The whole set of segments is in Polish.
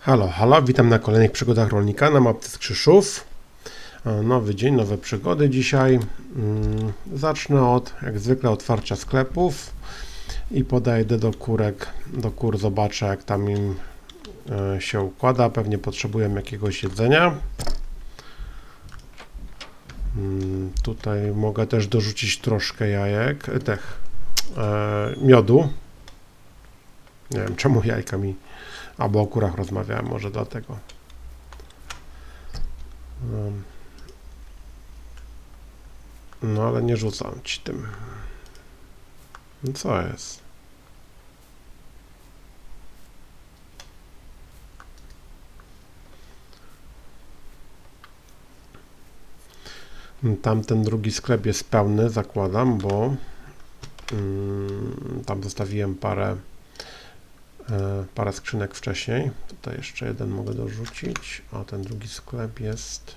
Halo, halo, witam na kolejnych przygodach rolnika na mapce Skrzyszów. E, Nowy dzień, nowe przygody dzisiaj. Mm, Zacznę od, jak zwykle, otwarcia sklepów i podejdę do kurek, do kur, zobaczę jak tam im e, się układa. Pewnie potrzebują jakiegoś jedzenia. Mm, Tutaj mogę też dorzucić troszkę jajek, e, tych, miodu. Nie wiem, czemu jajka mi Albo o kurach rozmawiałem, może dlatego. No ale nie rzucam ci tym. No co jest? Tamten drugi sklep jest pełny, zakładam, bo mm, tam zostawiłem parę parę skrzynek wcześniej. Tutaj jeszcze jeden mogę dorzucić, a ten drugi sklep jest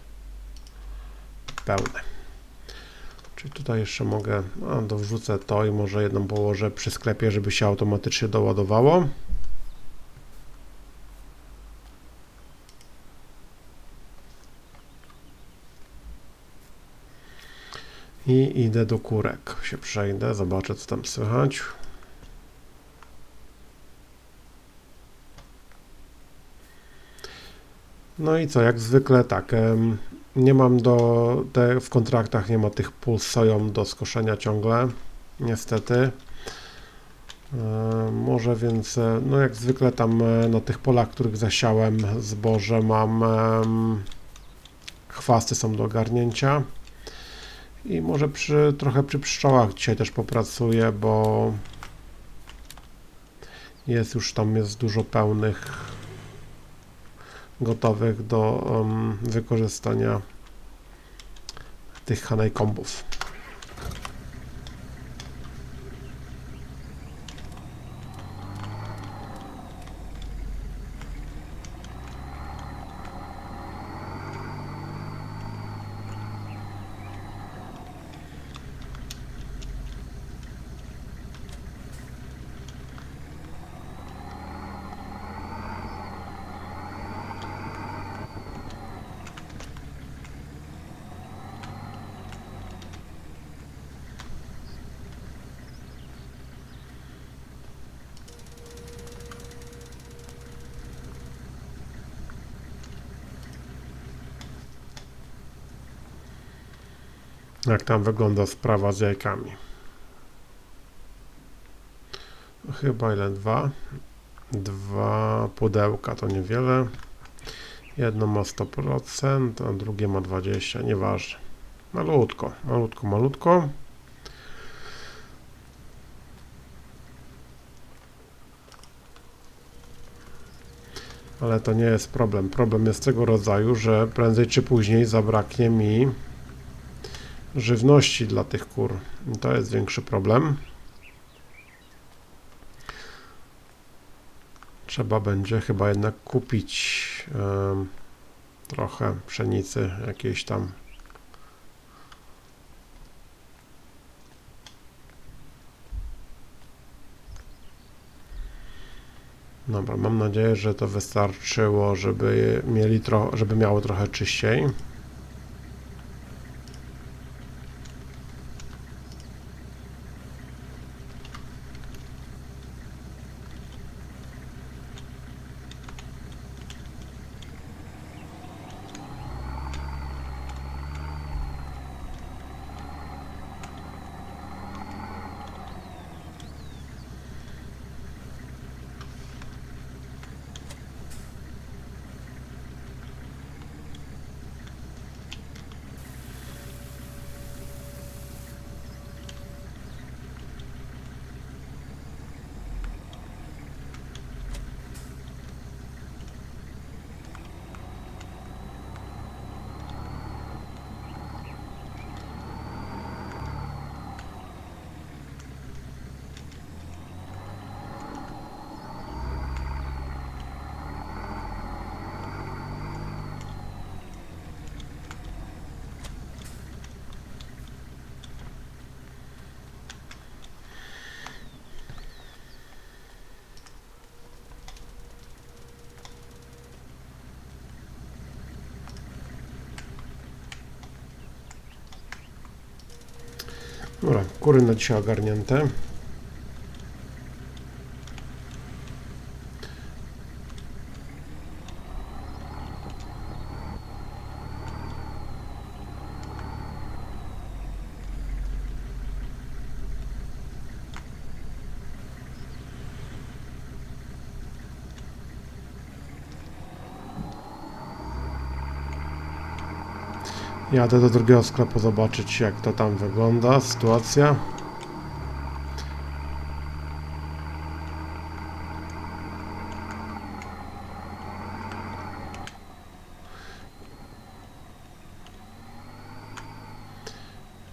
pełny. Czyli tutaj jeszcze mogę, a dorzucę to i może jedną położę przy sklepie, żeby się automatycznie doładowało. I idę do kurek. Się przejdę, zobaczę co tam słychać. No i co, jak zwykle tak, nie mam do, te, w kontraktach nie ma tych pól soją do skoszenia ciągle, niestety. E, Może więc, e, no jak zwykle tam e, na tych polach, których zasiałem zboże mam chwasty są do ogarnięcia. I może przy, trochę przy pszczołach dzisiaj też popracuję, bo jest już tam jest dużo pełnych gotowych do um, wykorzystania tych honeycombów. Jak tam wygląda sprawa z jajkami? Chyba ile? Dwa? Dwa pudełka to niewiele. Jedno ma 100%, a drugie ma 20%, nieważne. Malutko, malutko, malutko. Ale to nie jest problem. Problem jest tego rodzaju, że prędzej czy później zabraknie mi żywności dla tych kur. I to jest większy problem. Trzeba będzie chyba jednak kupić trochę pszenicy jakiejś tam. Dobra, mam nadzieję, że to wystarczyło, żeby mieli tro- żeby miało trochę czyściej. Dobra, kury na dzisiaj ogarnięte. Jadę do drugiego sklepu zobaczyć jak to tam wygląda, sytuacja.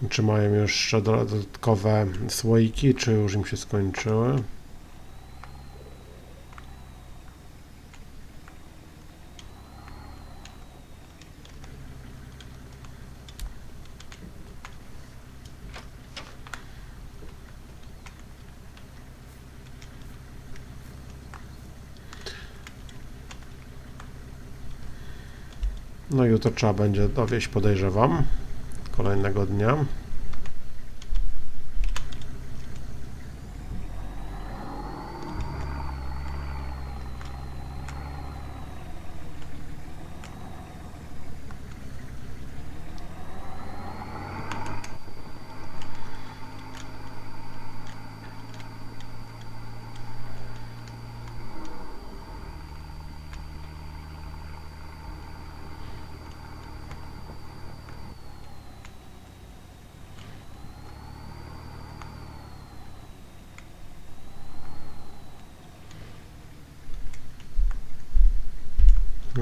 Czy mają jeszcze dodatkowe słoiki, czy już im się skończyły? No jutro trzeba będzie dowieść, podejrzewam, kolejnego dnia.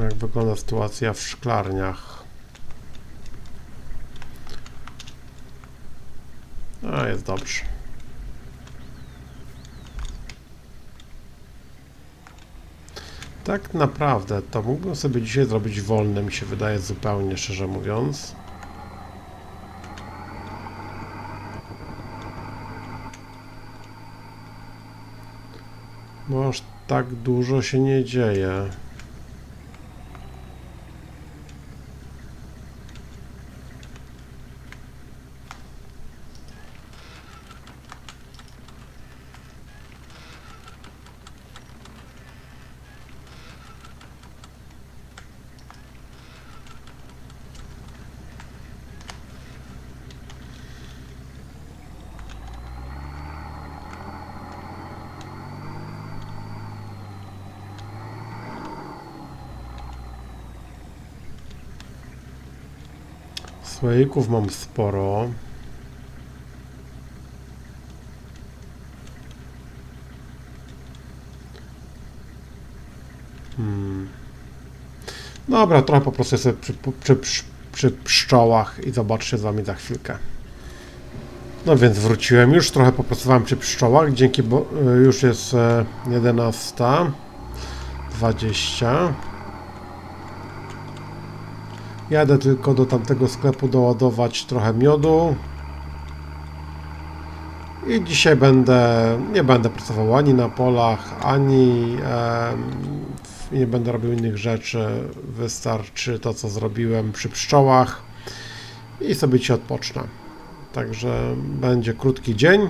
Jak wygląda sytuacja w szklarniach? A, jest dobrze. Tak naprawdę to mógłbym sobie dzisiaj zrobić wolne, mi się wydaje zupełnie szczerze mówiąc. Bo aż tak dużo się nie dzieje. Słoików mam sporo. Hmm. Dobra, trochę po prostu sobie przy, przy, przy, przy pszczołach i zobaczcie z wami za chwilkę. No więc wróciłem już, trochę popracowałem przy pszczołach, dzięki, bo y, już jest e, 11.20. Jadę tylko do tamtego sklepu doładować trochę miodu. I dzisiaj będę, nie będę pracował ani na polach, ani em, nie będę robił innych rzeczy. Wystarczy to, co zrobiłem przy pszczołach i sobie ci odpocznę. Także będzie krótki dzień.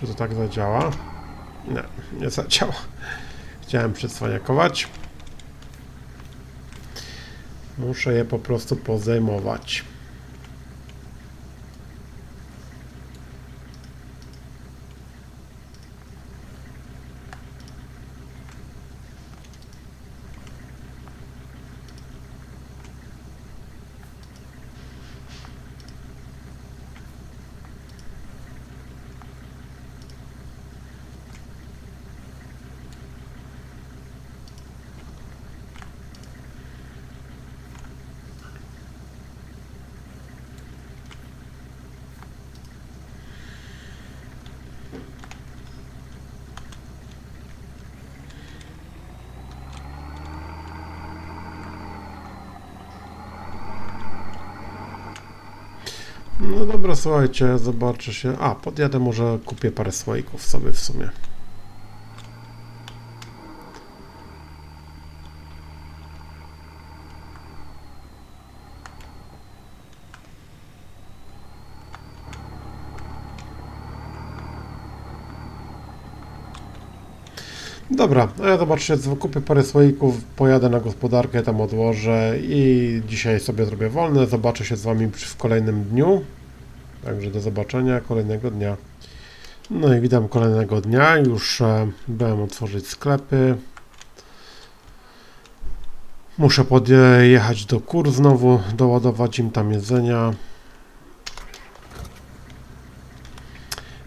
Czy to tak zadziała? Nie, nie zadziała. Chciałem przyswaniakować. Muszę je po prostu pozajmować. No dobra, słuchajcie, zobaczę się. A, podjadę, może kupię parę słoików sobie w sumie. Dobra, a ja zobaczcie, kupię parę słoików, pojadę na gospodarkę, tam odłożę i dzisiaj sobie zrobię wolne. Zobaczę się z Wami w kolejnym dniu. Także do zobaczenia kolejnego dnia. No i witam kolejnego dnia. Już e, byłem otworzyć sklepy. Muszę podjechać do kur znowu, doładować im tam jedzenia.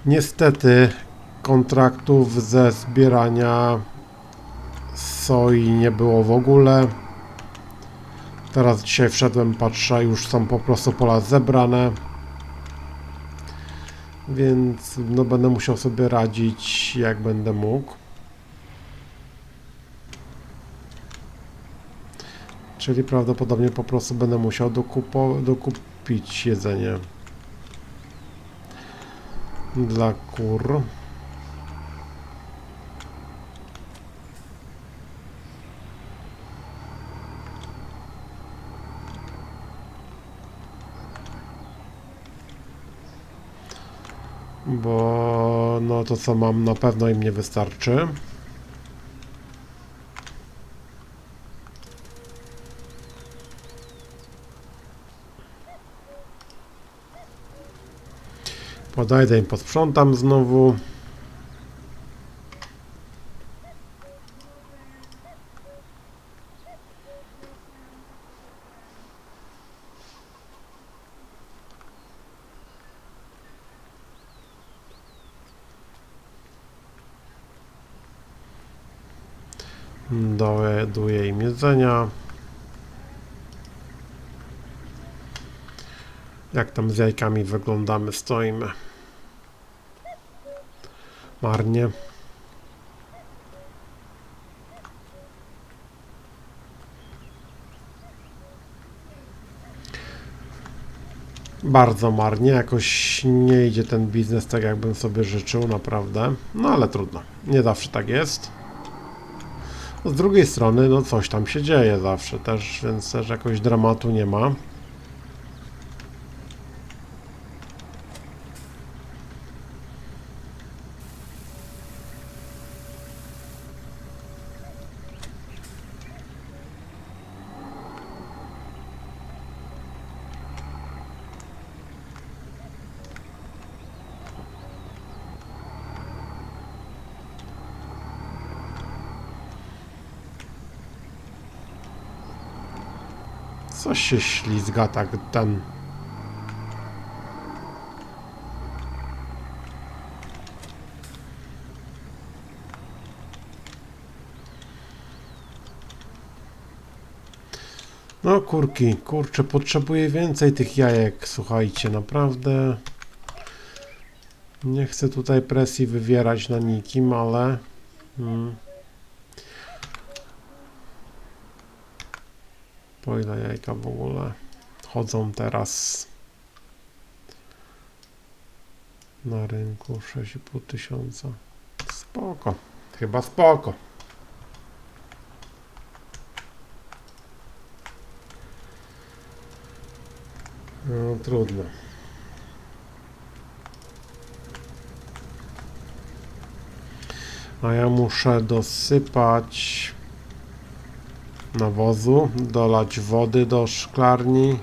Niestety kontraktów ze zbierania soi nie było w ogóle. Teraz dzisiaj wszedłem, patrzę, już są po prostu pola zebrane. Więc no będę musiał sobie radzić jak będę mógł. Czyli prawdopodobnie po prostu będę musiał dokupo, dokupić jedzenie dla kur. Bo no to co mam na pewno im nie wystarczy. Podajdę im posprzątam znowu. Im jedzenia. Jak tam z jajkami wyglądamy, stoimy. Marnie. Bardzo marnie, jakoś nie idzie ten biznes tak jakbym sobie życzył, naprawdę. No ale trudno, nie zawsze tak jest. Z drugiej strony, no coś tam się dzieje zawsze też, więc też jakoś dramatu nie ma. Coś się ślizga tak ten. No kurki, kurczę, potrzebuję więcej tych jajek, słuchajcie, naprawdę. Nie chcę tutaj presji wywierać na nikim, ale... Mm. Po ile jajka w ogóle chodzą teraz na rynku? 6,5 tysiąca. Spoko. Chyba spoko. No trudno. A ja muszę dosypać nawozu, dolać wody do szklarni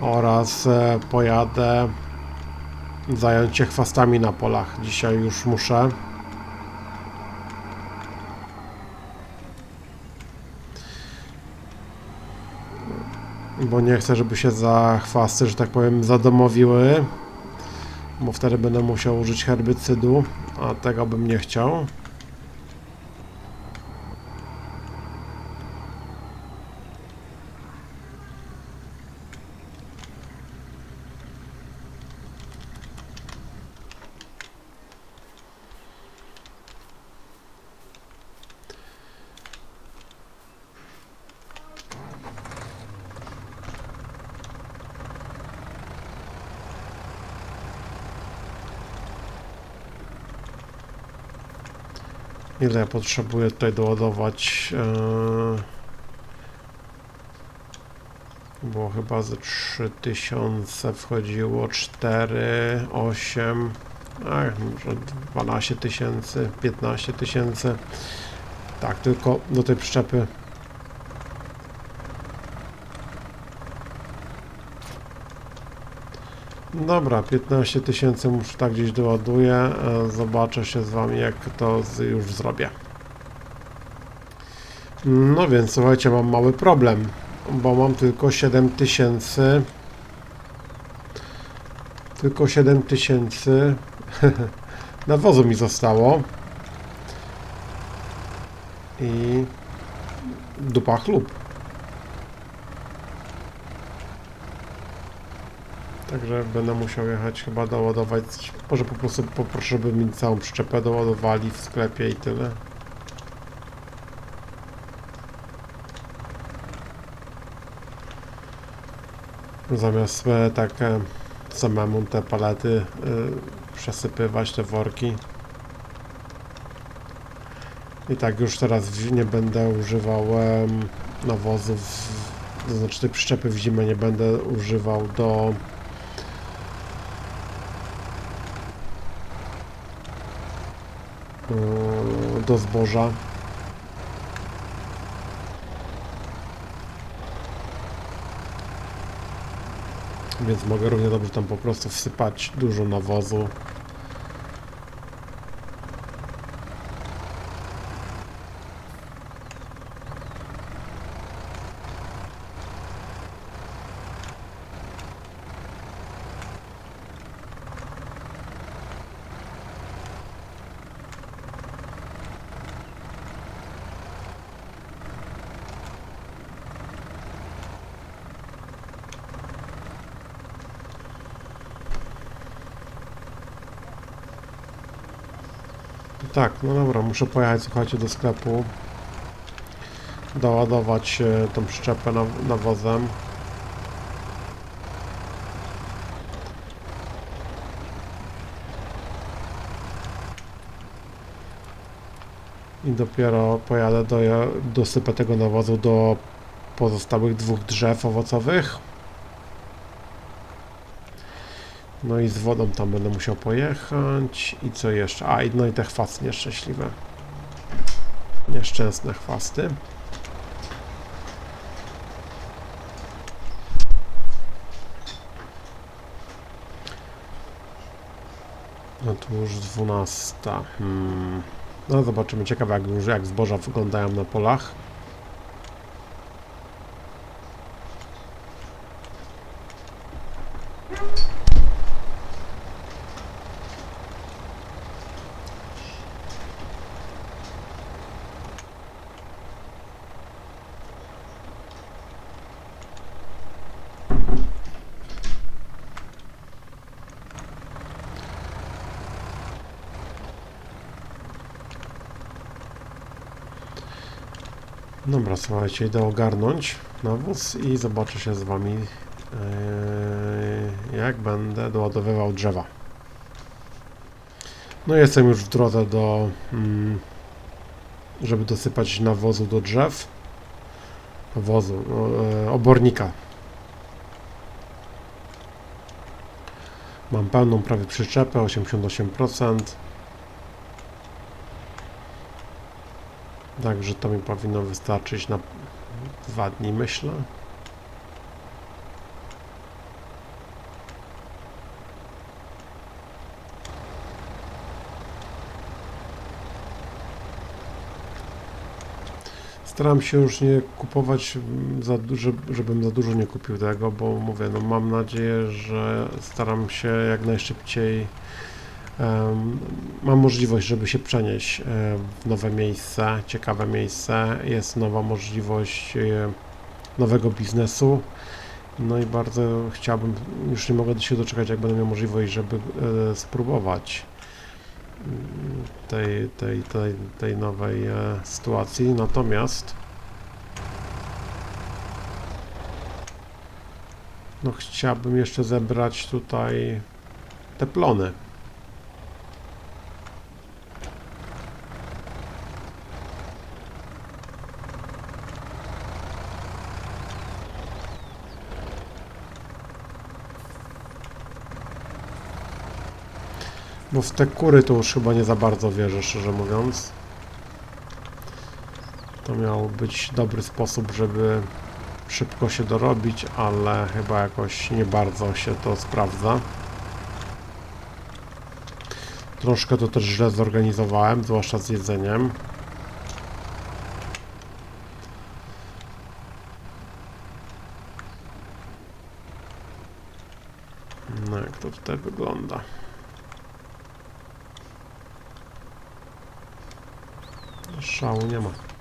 oraz e, pojadę zająć się chwastami na polach. Dzisiaj już muszę. Bo nie chcę, żeby się za chwasty, że tak powiem, zadomowiły. Bo wtedy będę musiał użyć herbicydu, a tego bym nie chciał. Ile ja potrzebuję tutaj doładować? Eee, Było chyba ze 3000 wchodziło 4, 8, ach, może 12 tysięcy, 15 tysięcy. Tak, tylko do tej przyczepy. Dobra, 15 tysięcy muszę tak gdzieś doładuję. e, Zobaczę się z wami, jak to już zrobię. No więc słuchajcie, mam mały problem, bo mam tylko 7 tysięcy. Tylko 7 tysięcy nawozu mi zostało. I dupa chlub. Także będę musiał jechać chyba doładować. Może po prostu poproszę, żeby mi całą przyczepę doładowali w sklepie i tyle. Zamiast tak samemu te palety e, przesypywać, te worki. I tak już teraz nie będę używał nawozów, to znaczy tej przyczepy w zimę nie będę używał do do zboża. Więc mogę równie dobrze tam po prostu wsypać dużo nawozu. Tak, no dobra, muszę pojechać, słuchajcie, do sklepu. Doładować e, tą przyczepę naw- nawozem. I dopiero pojadę, do, dosypę tego nawozu do pozostałych dwóch drzew owocowych. No i z wodą tam będę musiał pojechać. I co jeszcze? A, no i te chwasty nieszczęśliwe. Nieszczęsne chwasty. No tu już 12. Hmm. No zobaczymy. Ciekawe jak, jak zboża wyglądają na polach. Dobra, słuchajcie, idę ogarnąć nawóz i zobaczę się z wami, yy, jak będę doładowywał drzewa. No jestem już w drodze do, mm, żeby dosypać nawozu do drzew. No, e, obornika. Mam pełną prawie przyczepę, 88%. Także to mi powinno wystarczyć na dwa dni, myślę. Staram się już nie kupować mm, za żebym za dużo nie kupił tego, bo mówię, no mam nadzieję, że staram się jak najszybciej mam możliwość, żeby się przenieść w nowe miejsce, ciekawe miejsce. Jest nowa możliwość e, nowego biznesu. No i bardzo chciałbym, już nie mogę się doczekać, jak będę miał możliwość, żeby e, spróbować tej, tej, tej, tej nowej e, sytuacji. Natomiast no chciałbym jeszcze zebrać tutaj te plony. Bo w te kury to już chyba nie za bardzo wierzę, szczerze mówiąc. To miał być dobry sposób, żeby szybko się dorobić, ale chyba jakoś nie bardzo się to sprawdza. Troszkę to też źle zorganizowałem, zwłaszcza z jedzeniem. No jak to tutaj wygląda? 上午呢嘛。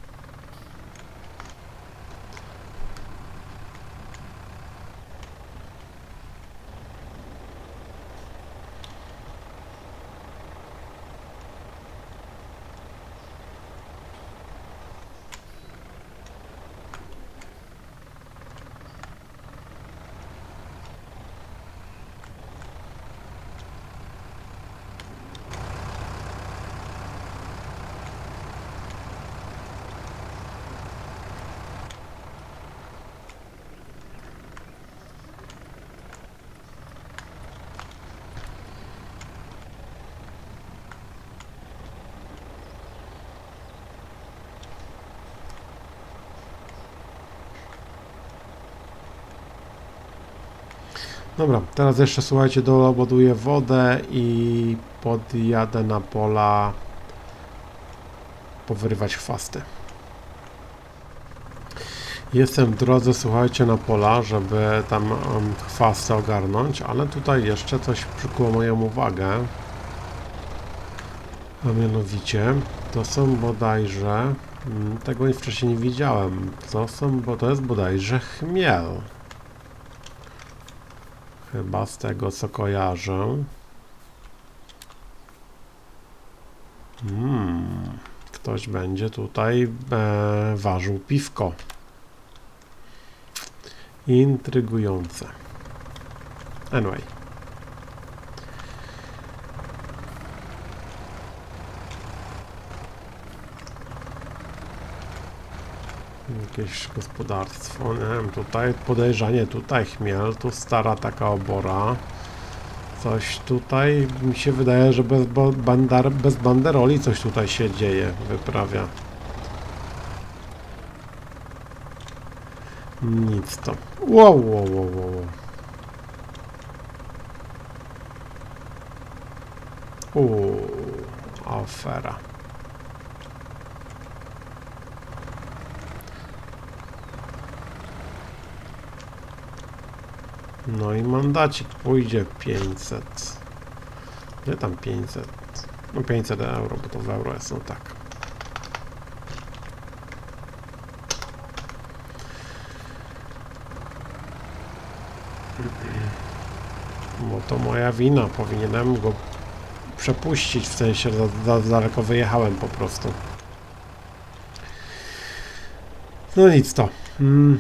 Dobra, teraz jeszcze słuchajcie, doładuję wodę i podjadę na pola powyrywać chwasty. Jestem w drodze, słuchajcie, na pola, żeby tam um, ogarnąć, ale tutaj jeszcze coś przykuło moją uwagę. A mianowicie, to są bodajże, mm, tego wcześniej nie widziałem, to są, bo to jest bodajże chmiel. Chyba z tego co kojarzę. Hmm, ktoś będzie tutaj e, ważył piwko. Intrygujące. Anyway. Jakieś gospodarstwo, nie wiem, tutaj podejrzanie, tutaj chmiel, tu stara taka obora. Coś tutaj, mi się wydaje, że bez, bandar, bez banderoli coś tutaj się dzieje, wyprawia. Nic to. Wow, wow, wow. wow. Uuu, afera. No i mandacik pójdzie 500. Gdzie tam 500? No 500 euro, bo to w euro jest, no tak. Bo to moja wina, powinienem go przepuścić, w sensie za, za daleko wyjechałem po prostu. No nic to. Mm.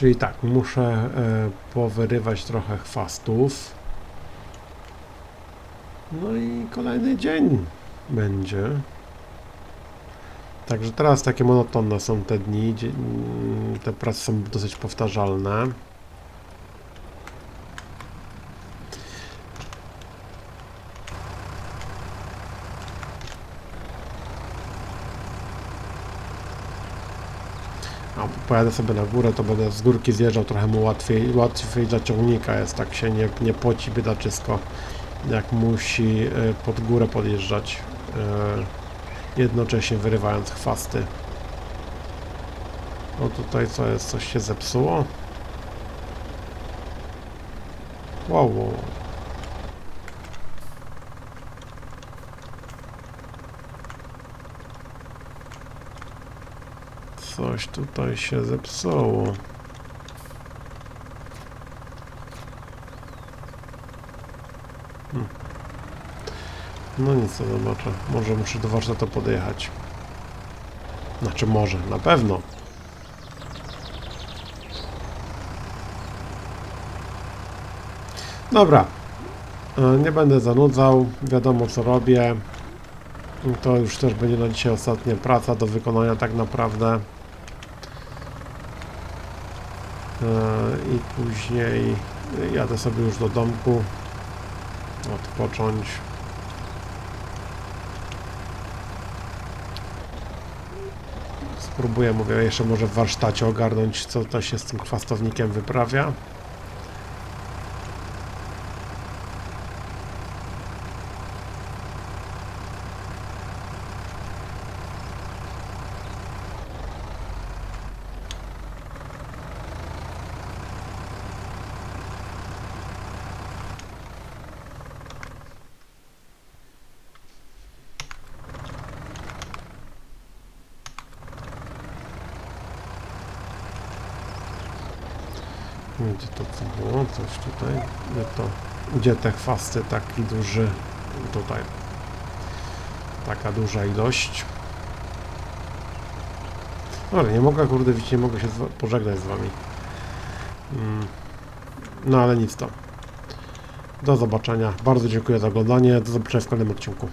Czyli tak, muszę e, powyrywać trochę chwastów. No i kolejny dzień będzie. Także teraz takie monotonne są te dni. mm, Te prace są dosyć powtarzalne. A pojadę sobie na górę, to będę z górki zjeżdżał, trochę mu łatwiej, łatwiej dla ciągnika jest, tak się nie, nie poci biedaczysko, jak musi e, pod górę podjeżdżać, e, jednocześnie wyrywając chwasty. O tutaj co jest, coś się zepsuło? Wow, wow. wow. Coś tutaj się zepsuło. Hmm. No nic, to zobaczę. Może muszę do warsztatu podjechać. Znaczy może, na pewno. Dobra. E, Nie będę zanudzał. Wiadomo co robię. To już też będzie na dzisiaj ostatnia praca do wykonania tak naprawdę. E, I później jadę sobie już do domku. odpocząć. Spróbuję, mówię, jeszcze może w warsztacie ogarnąć, co to się z tym chwastownikiem wyprawia. Gdzie to co było? Coś tutaj. Gdzie to? Gdzie te chwasty taki duży? Tutaj. Taka duża ilość. Ale nie mogę, kurde, widzicie, nie mogę się pożegnać z wami. Mm. No ale nic to. Do zobaczenia. Bardzo dziękuję za oglądanie. Do zobaczenia w kolejnym odcinku.